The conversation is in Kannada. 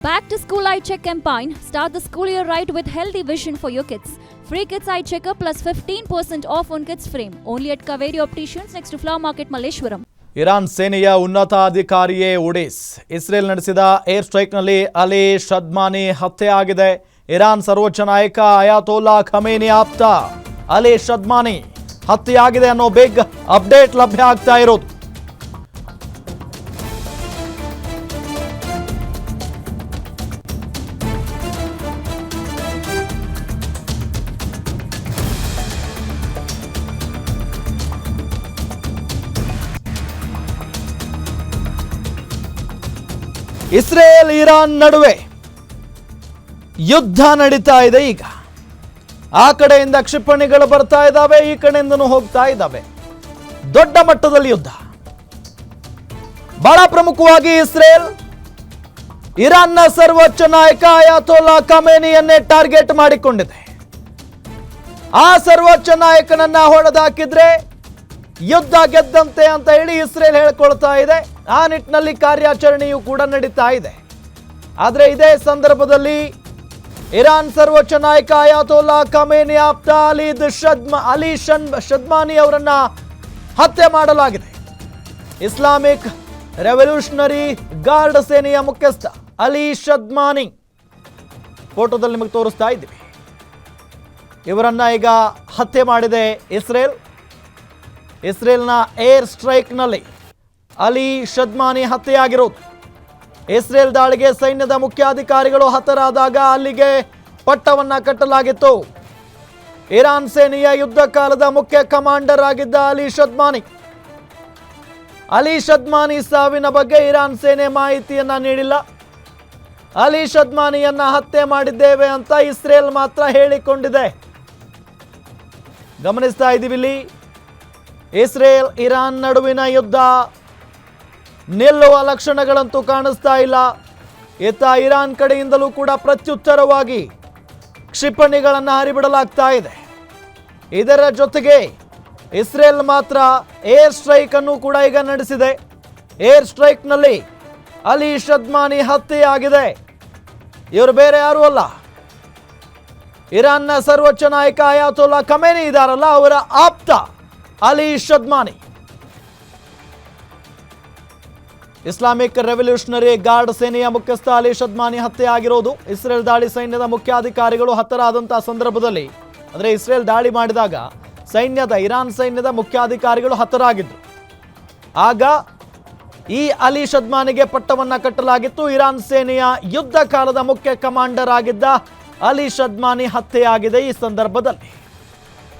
Back to school eye check campaign. Start the school year right with healthy vision for your kids. Free kids eye checker plus 15% off on kids frame. Only at Kaveri Opticians next to Flower Market Malleshwaram. Iran ಸೇನೆಯ ಉನ್ನತಾಧಿಕಾರಿಯೇ ಒಡಿಸ್ ಇಸ್ರೇಲ್ ನಡೆಸಿದ ಏರ್ ಸ್ಟ್ರೈಕ್ನಲ್ಲಿ ಅಲಿ ಶದ್ಮಾನಿ ಹತ್ಯೆ ಆಗಿದೆ ಇರಾನ್ ಸರ್ವೋಚ್ಚ ನಾಯಕ ಅಯಾತೋಲ್ಲಾ ಖಮೇನಿ ಆಪ್ತ ಅಲಿ ಶದ್ಮಾನಿ ಹತ್ಯೆಯಾಗಿದೆ ಅನ್ನೋ ಬಿಗ್ ಅಪ್ಡೇಟ್ ಲಭ್ಯ ಆಗ್ತಾ ಇರೋದು ಇಸ್ರೇಲ್ ಇರಾನ್ ನಡುವೆ ಯುದ್ಧ ನಡೀತಾ ಇದೆ ಈಗ. ಆ ಕಡೆಯಿಂದ ಕ್ಷಿಪಣಿಗಳು ಬರ್ತಾ ಇದ್ದಾವೆ, ಈ ಕಡೆಯಿಂದನೂ ಹೋಗ್ತಾ ಇದ್ದಾವೆ. ದೊಡ್ಡ ಮಟ್ಟದಲ್ಲಿ ಯುದ್ಧ. ಬಹಳ ಪ್ರಮುಖವಾಗಿ ಇಸ್ರೇಲ್ ಇರಾನ್ನ ಸರ್ವೋಚ್ಚ ನಾಯಕ ಅಯಾತೋಲಾ ಕಮೇನಿಯನ್ನೇ ಟಾರ್ಗೆಟ್ ಮಾಡಿಕೊಂಡಿದೆ. ಆ ಸರ್ವೋಚ್ಚ ನಾಯಕನನ್ನ ಹೊಡೆದಾಕಿದ್ರೆ ಯುದ್ಧ ಗೆದ್ದಂತೆ ಅಂತ ಹೇಳಿ ಇಸ್ರೇಲ್ ಹೇಳ್ಕೊಳ್ತಾ ಇದೆ. ಆ ನಿಟ್ಟಿನಲ್ಲಿ ಕಾರ್ಯಾಚರಣೆಯು ಕೂಡ ನಡೀತಾ ಇದೆ. ಆದರೆ ಇದೇ ಸಂದರ್ಭದಲ್ಲಿ ಇರಾನ್ ಸರ್ವೋಚ್ಚ ನಾಯಕ ಅಯಾತೋಲಾ ಕಮೇನಿ ಆಪ್ತ ಅಲಿದ್ ಶದ್ಮ ಅಲಿ ಶನ್ ಶದ್ಮಾನಿ ಅವರನ್ನ ಹತ್ಯೆ ಮಾಡಲಾಗಿದೆ. ಇಸ್ಲಾಮಿಕ್ ರೆವಲ್ಯೂಷನರಿ ಗಾರ್ಡ್ ಸೇನೆಯ ಮುಖ್ಯಸ್ಥ ಅಲಿ ಶದ್ಮಾನಿ ಫೋಟೋದಲ್ಲಿ ನಿಮಗೆ ತೋರಿಸ್ತಾ ಇದ್ದೀವಿ. ಇವರನ್ನ ಈಗ ಹತ್ಯೆ ಮಾಡಿದೆ ಇಸ್ರೇಲ್. ಇಸ್ರೇಲ್ನ ಏರ್ ಸ್ಟ್ರೈಕ್ನಲ್ಲಿ ಅಲಿ ಶದ್ಮಾನಿ ಹತ್ಯೆಯಾಗಿರೋದು. ಇಸ್ರೇಲ್ ದಾಳಿಗೆ ಸೈನ್ಯದ ಮುಖ್ಯಾಧಿಕಾರಿಗಳು ಹತರಾದಾಗ ಅಲ್ಲಿಗೆ ಪಟ್ಟವನ್ನ ಕಟ್ಟಲಾಗಿತ್ತು. ಇರಾನ್ ಸೇನೆಯ ಯುದ್ಧ ಕಾಲದ ಮುಖ್ಯ ಕಮಾಂಡರ್ ಆಗಿದ್ದ ಅಲಿ ಶದ್ಮಾನಿ. ಅಲಿ ಶದ್ಮಾನಿ ಸಾವಿನ ಬಗ್ಗೆ ಇರಾನ್ ಸೇನೆ ಮಾಹಿತಿಯನ್ನ ನೀಡಿಲ್ಲ. ಅಲಿ ಶದ್ಮಾನಿಯನ್ನ ಹತ್ಯೆ ಮಾಡಿದ್ದೇವೆ ಅಂತ ಇಸ್ರೇಲ್ ಮಾತ್ರ ಹೇಳಿಕೊಂಡಿದೆ. ಗಮನಿಸ್ತಾ ಇದ್ದೀವಿ ಇಲ್ಲಿ. ಇಸ್ರೇಲ್ ಇರಾನ್ ನಡುವಿನ ಯುದ್ಧ ನಿಲ್ಲುವ ಲಕ್ಷಣಗಳಂತೂ ಕಾಣಿಸ್ತಾ ಇಲ್ಲ. ಇತ್ತ ಇರಾನ್ ಕಡೆಯಿಂದಲೂ ಕೂಡ ಪ್ರತ್ಯುತ್ತರವಾಗಿ ಕ್ಷಿಪಣಿಗಳನ್ನು ಹರಿಬಿಡಲಾಗ್ತಾ ಇದೆ. ಇದರ ಜೊತೆಗೆ ಇಸ್ರೇಲ್ ಮಾತ್ರ ಏರ್ ಸ್ಟ್ರೈಕ್ ಅನ್ನು ಕೂಡ ಈಗ ನಡೆಸಿದೆ. ಏರ್ ಸ್ಟ್ರೈಕ್ನಲ್ಲಿ ಅಲಿ ಶದ್ಮಾನಿ ಹತ್ಯೆಯಾಗಿದೆ. ಇವರು ಬೇರೆ ಯಾರೂ ಅಲ್ಲ. ಇರಾನ್ನ ಸರ್ವೋಚ್ಚ ನಾಯಕ ಅಯಾತೋಲ್ಲಾ ಕಮೇನಿ ಇದಾರಲ್ಲ, ಅವರ ಆಪ್ತ Ali Shadmani. Islamic revolutionary guard ಸೇನೆಯ ಮುಖ್ಯಸ್ಥ ಅಲಿ ಶದ್ಮಾನಿ ಹತ್ಯೆ ಆಗಿರೋದು ಇಸ್ರೇಲ್ ದಾಳಿ ಸೈನ್ಯದ ಮುಖ್ಯಾಧಿಕಾರಿಗಳು ಹತರಾದಂತಹ ಸಂದರ್ಭದಲ್ಲಿ. ಅಂದರೆ ಇಸ್ರೇಲ್ ದಾಳಿ ಮಾಡಿದಾಗ ಸೈನ್ಯದ, ಇರಾನ್ ಸೈನ್ಯದ ಮುಖ್ಯಾಧಿಕಾರಿಗಳು ಹತರಾಗಿದ್ದರು ಆಗ ಈ ಅಲಿ ಶದ್ಮಾನಿಗೆ ಪಟ್ಟವನ್ನ ಕಟ್ಟಲಾಗಿತ್ತು. ಇರಾನ್ ಸೇನೆಯ ಯುದ್ಧ ಕಾಲದ ಮುಖ್ಯ ಕಮಾಂಡರ್ ಆಗಿದ್ದ ಅಲಿ ಶದ್ಮಾನಿ ಹತ್ಯೆಯಾಗಿದೆ ಈ ಸಂದರ್ಭದಲ್ಲಿ.